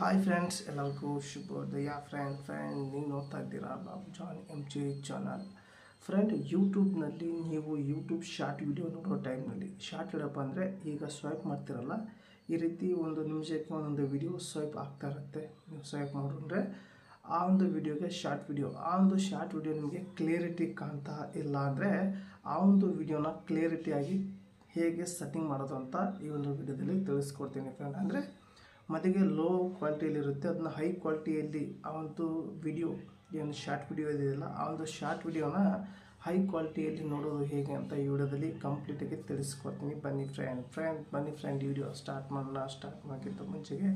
Hi friends ಎಲ್ಲರಿಗೂ ಶುಭೋದಯ. Friend friend ನೀವು ನೋಡ್ತಾ ಇದ್ದೀರಾ? Babu John M G channel friend ಯೂಟ್ಯೂಬ್ನಲ್ಲಿ ನೀವು ಯೂಟ್ಯೂಬ್ ಶಾರ್ಟ್ ವಿಡಿಯೋ ನೋಡೋ ಟೈಮ್ನಲ್ಲಿ ಶಾರ್ಟ್ ವಿಡಿಯೋಪ್ಪ ಅಂದರೆ ಈಗ ಸ್ವೈಪ್ ಮಾಡ್ತಿರಲ್ಲ? ಈ ರೀತಿ ಒಂದು ನಿಮಿಷಕ್ಕೆ ಒಂದೊಂದು ವಿಡಿಯೋ ಸ್ವೈಪ್ ಆಗ್ತಾ ಇರುತ್ತೆ. ನೀವು ಸ್ವೈಪ್ ಮಾಡಿದ್ರೆ ಆ ಒಂದು ವಿಡಿಯೋಗೆ ಶಾರ್ಟ್ ವಿಡಿಯೋ ಆ ಒಂದು ಶಾರ್ಟ್ ವಿಡಿಯೋ ನಿಮಗೆ ಕ್ಲಿಯರಿಟಿ ಕಾಣ್ತಾ ಇಲ್ಲ ಅಂದರೆ ಆ ಒಂದು ವಿಡಿಯೋನ ಕ್ಲಿಯರಿಟಿಯಾಗಿ ಹೇಗೆ ಸೆಟ್ಟಿಂಗ್ ಮಾಡೋದು ಅಂತ ಈ ಒಂದು ವಿಡಿಯೋದಲ್ಲಿ ತಿಳಿಸ್ಕೊಡ್ತೀನಿ ಫ್ರೆಂಡ್ ಅಂದರೆ ಮೊದಲಿಗೆ ಲೋ ಕ್ವಾಲಿಟಿಯಲ್ಲಿ ಇರುತ್ತೆ ಅದನ್ನ ಹೈ ಕ್ವಾಲಿಟಿಯಲ್ಲಿ ಆ ಒಂದು ವಿಡಿಯೋ ಏನು ಶಾರ್ಟ್ ವಿಡಿಯೋ ಇದೆಯಲ್ಲ ಆ ಒಂದು ಶಾರ್ಟ್ ವಿಡಿಯೋನ ಹೈ ಕ್ವಾಲಿಟಿಯಲ್ಲಿ ನೋಡೋದು ಹೇಗೆ ಅಂತ ಈ ವಿಡಿಯೋದಲ್ಲಿ ಕಂಪ್ಲೀಟಾಗಿ ತಿಳಿಸ್ಕೊಡ್ತೀನಿ. ಬನ್ನಿ ಫ್ರೆಂಡ್ ಫ್ರೆಂಡ್ ಬನ್ನಿ ಫ್ರೆಂಡ್ ವಿಡಿಯೋ ಸ್ಟಾರ್ಟ್ ಮಾಡೋಣ ಸ್ಟಾರ್ಟ್ ಮಾಡೋಕ್ಕಿಂತ ಮುಂಚೆಗೆ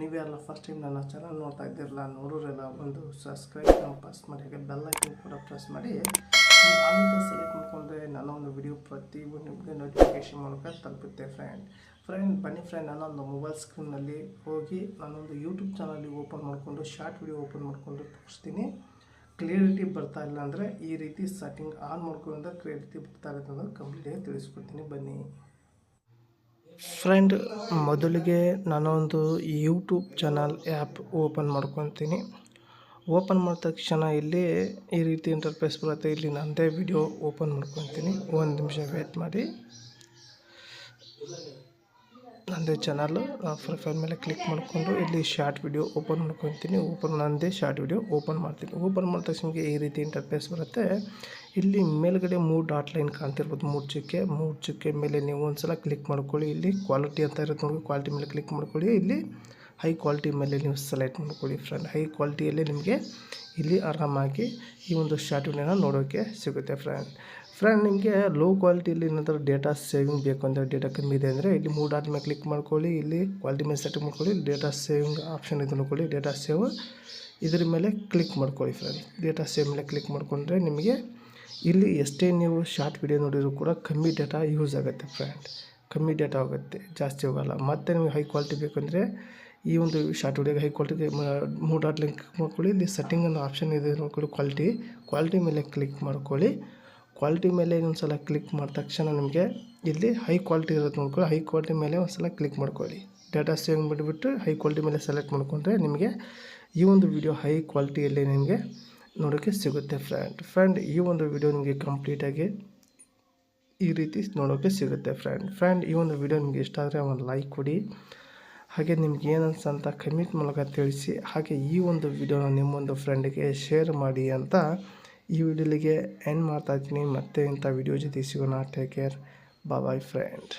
ನೀವೆಲ್ಲ ಫಸ್ಟ್ ಟೈಮ್ ನನ್ನ ಚಾನಲ್ ನೋಡ್ತಾ ಇದ್ದಿರಲ್ಲ, ನೋಡೋರೆಲ್ಲ ಒಂದು ಸಬ್ಸ್ಕ್ರೈಬ್ ಪ್ರೆಸ್ ಮಾಡಿ, ಹಾಗೆ ಬೆಲ್ಲೈಕನ್ ಕೂಡ ಪ್ರೆಸ್ ಮಾಡಿ ಅಂತ ಸೆಲೆಕ್ಟ್ ಮಾಡ್ಕೊಂಡ್ರೆ ನನ್ನ ಒಂದು ವಿಡಿಯೋ ಪ್ರತಿ ಒಂದು ನಿಮಗೆ ನೋಟಿಫಿಕೇಶನ್ ಮೂಲಕ ತಲುಪುತ್ತೆ ಫ್ರೆಂಡ್ ಫ್ರೆಂಡ್ ಬನ್ನಿ ಫ್ರೆಂಡ್ ನಾನೊಂದು ಮೊಬೈಲ್ ಸ್ಕ್ರೀನ್ನಲ್ಲಿ ಹೋಗಿ ನಾನೊಂದು ಯೂಟ್ಯೂಬ್ ಚಾನಲ್ಲಿ ಓಪನ್ ಮಾಡಿಕೊಂಡು ಶಾರ್ಟ್ ವಿಡಿಯೋ ಓಪನ್ ಮಾಡಿಕೊಂಡು ತೋರಿಸ್ತೀನಿ. ಕ್ಲಿಯರಿಟಿ ಬರ್ತಾ ಇಲ್ಲ ಅಂದರೆ ಈ ರೀತಿ ಸೆಟ್ಟಿಂಗ್ ಆನ್ ಮಾಡ್ಕೊಂಡ್ರೆ ಕ್ಲಿಯರಿಟಿ ಬರ್ತಾ ಇರುತ್ತೆ ಅನ್ನೋದು ಕಂಪ್ಲೀಟಾಗಿ ತಿಳಿಸ್ಕೊಡ್ತೀನಿ. ಬನ್ನಿ. ಫ್ರೆಂಡ್ ಮೊದಲಿಗೆ ನಾನೊಂದು ಯೂಟ್ಯೂಬ್ ಚಾನಲ್ ಆ್ಯಪ್ ಓಪನ್ ಮಾಡ್ಕೊತೀನಿ. ಓಪನ್ ಮಾಡಿದ ತಕ್ಷಣ ಇಲ್ಲಿ ಈ ರೀತಿ ಇಂಟರ್ಫೇಸ್ ಬರುತ್ತೆ. ಇಲ್ಲಿ ನಂದೇ ವಿಡಿಯೋ ಓಪನ್ ಮಾಡ್ಕೊತೀನಿ. ಒಂದು ನಿಮಿಷ ವೇಟ್ ಮಾಡಿ. ನಂದೇ ಚಾನಲ್ ಪ್ರೊಫೈಲ್ ಮೇಲೆ ಕ್ಲಿಕ್ ಮಾಡಿಕೊಂಡು ಇಲ್ಲಿ ಶಾರ್ಟ್ ವಿಡಿಯೋ ಓಪನ್ ಮಾಡ್ಕೊತೀನಿ. ಓಪನ್ ನಂದೇ ಶಾರ್ಟ್ ವಿಡಿಯೋ ಓಪನ್ ಮಾಡ್ತೀನಿ. ಓಪನ್ ಮಾಡಿದ ತಕ್ಷಣ ಈ ರೀತಿ ಇಂಟರ್ಫೇಸ್ ಬರುತ್ತೆ. ಇಲ್ಲಿ ಮೇಲ್ಗಡೆ ಮೂರು ಡಾಟ್ ಲೈನ್ ಕಾಣ್ತಿರ್ಬೋದು. ಮೂರು ಚುಕ್ಕೆ ಮೂರು ಚುಕ್ಕೆ ಮೇಲೆ ನೀವು ಒಂದು ಸಲ ಕ್ಲಿಕ್ ಮಾಡ್ಕೊಳ್ಳಿ. ಇಲ್ಲಿ ಕ್ವಾಲಿಟಿ ಅಂತ ಇರುತ್ತೆ ನೋಡಿ. ಕ್ವಾಲಿಟಿ ಮೇಲೆ ಕ್ಲಿಕ್ ಮಾಡ್ಕೊಳ್ಳಿ. ಇಲ್ಲಿ ಹೈ ಕ್ವಾಲಿಟಿ ಮೇಲೆ ನೀವು ಸೆಲೆಕ್ಟ್ ಮಾಡ್ಕೊಳ್ಳಿ ಫ್ರೆಂಡ್ ಹೈ ಕ್ವಾಲಿಟಿಯಲ್ಲಿ ನಿಮಗೆ ಇಲ್ಲಿ ಆರಾಮಾಗಿ ಈ ಒಂದು ಶಾರ್ಟ್ ವಿಡಿಯೋನ ನೋಡೋಕ್ಕೆ ಸಿಗುತ್ತೆ ಫ್ರೆಂಡ್ ಫ್ರೆಂಡ್ ನಿಮಗೆ ಲೋ ಕ್ವಾಲಿಟಿಯಲ್ಲಿ ಏನಾದರೂ ಡೇಟಾ ಸೇವಿಂಗ್ ಬೇಕು ಅಂದರೆ ಡೇಟಾ ಕಮ್ಮಿ ಇದೆ ಅಂದರೆ ಇಲ್ಲಿ ಮೂರು ಡಾಟ್ ಮೇಲೆ ಕ್ಲಿಕ್ ಮಾಡ್ಕೊಳ್ಳಿ, ಇಲ್ಲಿ ಕ್ವಾಲಿಟಿ ಮೇಲೆ ಸೆಟ್ ಮಾಡ್ಕೊಳ್ಳಿ ಡೇಟಾ ಸೇವಿಂಗ್ ಆಪ್ಷನ್ ಇದು ನೋಡ್ಕೊಳ್ಳಿ ಡೇಟಾ ಸೇವ್ ಇದ್ರ ಮೇಲೆ ಕ್ಲಿಕ್ ಮಾಡ್ಕೊಳ್ಳಿ ಫ್ರೆಂಡ್ ಡೇಟಾ ಸೇವ್ ಮೇಲೆ ಕ್ಲಿಕ್ ಮಾಡಿಕೊಂಡ್ರೆ ನಿಮಗೆ ಇಲ್ಲಿ ಎಷ್ಟೇ ನೀವು ಶಾರ್ಟ್ ವಿಡಿಯೋ ನೋಡಿದರೂ ಕೂಡ ಕಮ್ಮಿ ಡೇಟಾ ಯೂಸ್ ಆಗುತ್ತೆ ಫ್ರೆಂಡ್ ಕಮ್ಮಿ ಡೇಟಾ ಆಗುತ್ತೆ, ಜಾಸ್ತಿ ಹೋಗೋಲ್ಲ. ಮತ್ತು ನಿಮಗೆ ಹೈ ಕ್ವಾಲಿಟಿ ಬೇಕಂದರೆ ಈ ಒಂದು ಶಾರ್ಟ್ ವಿಡಿಯೋಗೆ ಹೈ ಕ್ವಾಲಿಟಿ ಮೂರು ಡಾಟ್ ಲಿಂಕ್ ಮಾಡ್ಕೊಳ್ಳಿ. ಇಲ್ಲಿ ಸೆಟ್ಟಿಂಗ್ ಅನ್ನೋ ಆಪ್ಷನ್ ಇದೆ ನೋಡ್ಕೊಳ್ಳಿ ಕ್ವಾಲಿಟಿ ಕ್ವಾಲಿಟಿ ಮೇಲೆ ಕ್ಲಿಕ್ ಮಾಡ್ಕೊಳ್ಳಿ. ಕ್ವಾಲಿಟಿ ಮೇಲೆ ಇನ್ನೊಂದ್ಸಲ ಕ್ಲಿಕ್ ಮಾಡಿದ ತಕ್ಷಣ ನಿಮಗೆ ಇಲ್ಲಿ ಹೈ ಕ್ವಾಲಿಟಿ ಇರುತ್ತೆ ನೋಡ್ಕೊಳ್ಳಿ. ಹೈ ಕ್ವಾಲಿಟಿ ಮೇಲೆ ಒಂದ್ಸಲ ಕ್ಲಿಕ್ ಮಾಡ್ಕೊಳ್ಳಿ. ಡೇಟಾ ಸೇವಿಂಗ್ ಬಿಟ್ಬಿಟ್ಟು ಹೈ ಕ್ವಾಲಿಟಿ ಮೇಲೆ ಸೆಲೆಕ್ಟ್ ಮಾಡ್ಕೊಂಡ್ರೆ ನಿಮಗೆ ಈ ಒಂದು ವಿಡಿಯೋ ಹೈ ಕ್ವಾಲಿಟಿಯಲ್ಲಿ ನಿಮಗೆ ನೋಡೋಕ್ಕೆ ಸಿಗುತ್ತೆ ಫ್ರೆಂಡ್ ಫ್ರೆಂಡ್ ಈ ಒಂದು ವಿಡಿಯೋ ನಿಮಗೆ ಕಂಪ್ಲೀಟಾಗಿ ಈ ರೀತಿ ನೋಡೋಕ್ಕೆ ಸಿಗುತ್ತೆ ಫ್ರೆಂಡ್ ಫ್ರೆಂಡ್ ಈ ಒಂದು ವಿಡಿಯೋ ನಿಮಗೆ ಇಷ್ಟ ಆದರೆ ಒಂದು ಲೈಕ್ ಕೊಡಿ. ಹಾಗೆ ನಿಮ್ಗೆ ಏನು ಅಂತ ಕಮೆಂಟ್ ಮೂಲಕ ತಿಳಿಸಿ, ಹಾಗೆ ಈ ಒಂದು ವಿಡಿಯೋನ ನಿಮ್ಮೊಂದು ಫ್ರೆಂಡಿಗೆ ಶೇರ್ ಮಾಡಿ ಅಂತ ಈ ವಿಡಿಯೋಲಿಗೆ ಎಂಡ್ ಮಾಡ್ತಾ ಇದ್ದೀನಿ. ಮತ್ತೆ ಇಂಥ ವಿಡಿಯೋ ಜೊತೆ ಸಿಗೋಣ. Take care boy friend